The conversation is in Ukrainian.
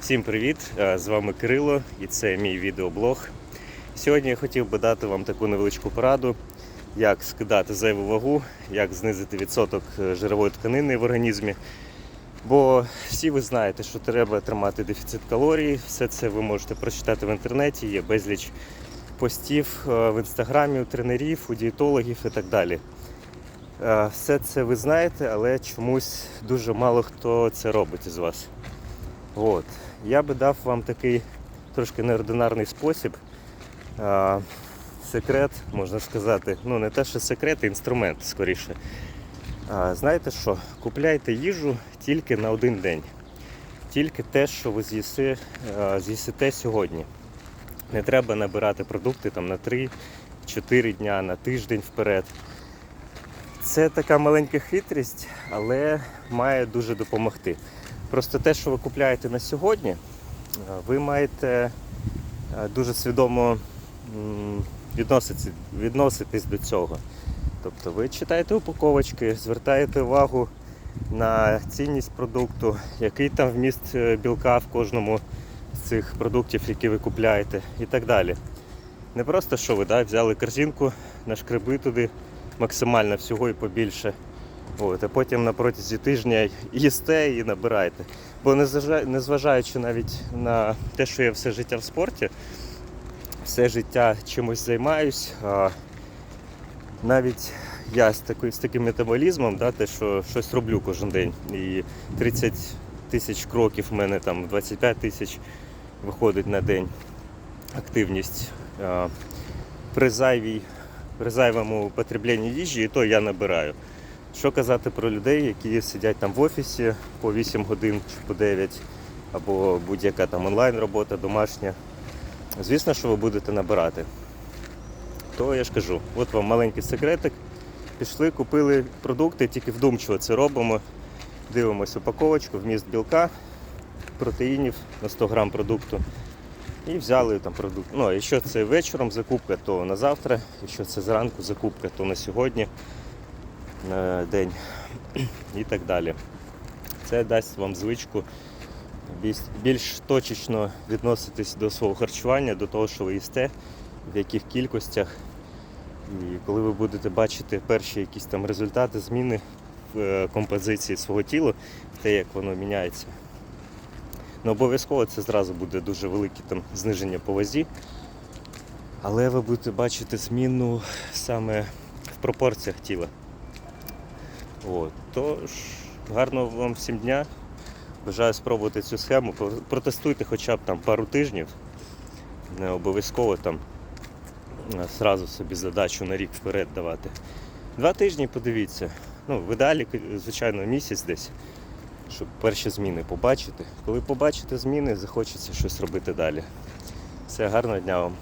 Всім привіт! Е, З вами Кирило і це мій відеоблог. Сьогодні я хотів би дати вам таку невеличку пораду, як скидати зайву вагу, як знизити відсоток е, жирової тканини в організмі. Бо всі ви знаєте, що треба тримати дефіцит калорій. Все це ви можете прочитати в інтернеті, є безліч постів е, в інстаграмі у тренерів, у дієтологів і так далі. Все це ви знаєте, але чомусь дуже мало хто це робить із вас. От. Я би дав вам такий трошки неординарний спосіб. А, секрет, можна сказати. Ну, не те, що секрет, а інструмент скоріше. А, знаєте що? Купляйте їжу тільки на один день. Тільки те, що ви з'їси, а, з'їсите сьогодні. Не треба набирати продукти там, на 3-4 дня, на тиждень вперед. Це така маленька хитрість, але має дуже допомогти. Просто те, що ви купляєте на сьогодні, е, ви маєте е, дуже свідомо відноситись, до цього. Тобто ви читаєте упаковочки, звертаєте увагу на цінність продукту, який там вміст е, білка в кожному з цих продуктів, які ви купляєте, і так далі. Не просто що ви да, взяли корзинку, нашкреби туди максимально всього і побільше. От, а потім на протязі тижня їсте і набираєте. Бо незважаючи навіть на те, що я все життя в спорті, все життя чимось займаюсь, а навіть я з, такою, з таким метаболізмом, да, те, що щось роблю кожен день. І 30 тисяч кроків в мене там 25 тисяч виходить на день активність. А, при зайвій при зайвому потребленні їжі, і то я набираю. Що казати про людей, які сидять там в офісі по 8 годин чи по 9, або будь-яка там онлайн робота, домашня. Звісно, що ви будете набирати. То я ж кажу, от вам маленький секретик. Пішли, купили продукти, тільки вдумчиво це робимо. Дивимось упаковочку, вміст білка, протеїнів на 100 грам продукту. І взяли там продукт. Ну, якщо це вечором закупка, то на завтра, якщо це зранку закупка, то на сьогодні день і так далі. Це дасть вам звичку більш, більш точечно відноситись до свого харчування, до того, що ви їсте, в яких кількостях. І коли ви будете бачити перші якісь там результати, зміни в е, композиції свого тіла, в те, як воно міняється. Ну, обов'язково це зразу буде дуже велике там зниження по вазі. Але ви будете бачити зміну саме в пропорціях тіла. От. Тож, гарного вам всім дня. Бажаю спробувати цю схему. Протестуйте хоча б там пару тижнів. Не обов'язково там е, зразу собі задачу на рік вперед давати. Два тижні подивіться. Ну, в ідеалі, звичайно, місяць десь щоб перші зміни побачити. Коли побачите зміни, захочеться щось робити далі. Все, гарного дня вам.